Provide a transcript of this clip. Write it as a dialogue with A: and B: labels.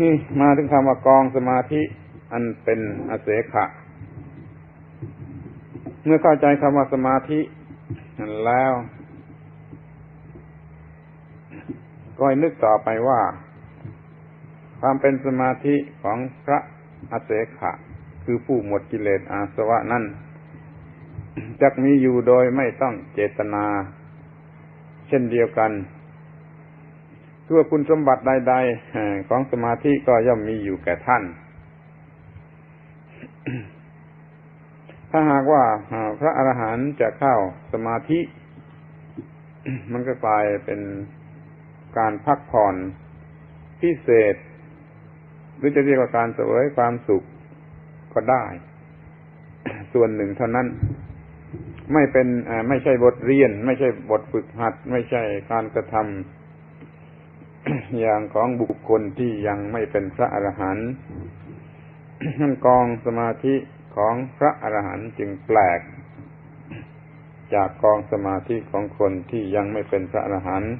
A: นี่มาถึงคำว่ากองสมาธิ อันเป็นอเสขะ เมื่อเข้าใจคำว่าสมาธิแล้ว ก็ให้นึกต่อไปว่า ความเป็นสมาธิของพระอเสขะ คือผู้หมดกิเลสอาสวะนั้นจะมีอยู่โดยไม่ต้องเจตนา เช่นเดียวกัน ตัวคุณสมบัติใดๆของสมาธิก็ย่อมมีอยู่แก่ท่าน ถ้าหากว่าพระอรหันต์จะเข้าสมาธิ มันก็กลายเป็นการพักผ่อนพิเศษ หรือจะเรียกว่าการเสวยความสุขก็ได้ ส่วนหนึ่งเท่านั้น ไม่เป็นไม่ใช่บทเรียน ไม่ใช่บทฝึกหัด ไม่ใช่การกระทำ อย่างของบุคคลที่ยังไม่เป็นพระอรหันต์กองสมาธิของพระอรหันต์จึงแปลก จากกองสมาธิของคนที่ยังไม่เป็นพระอรหันต์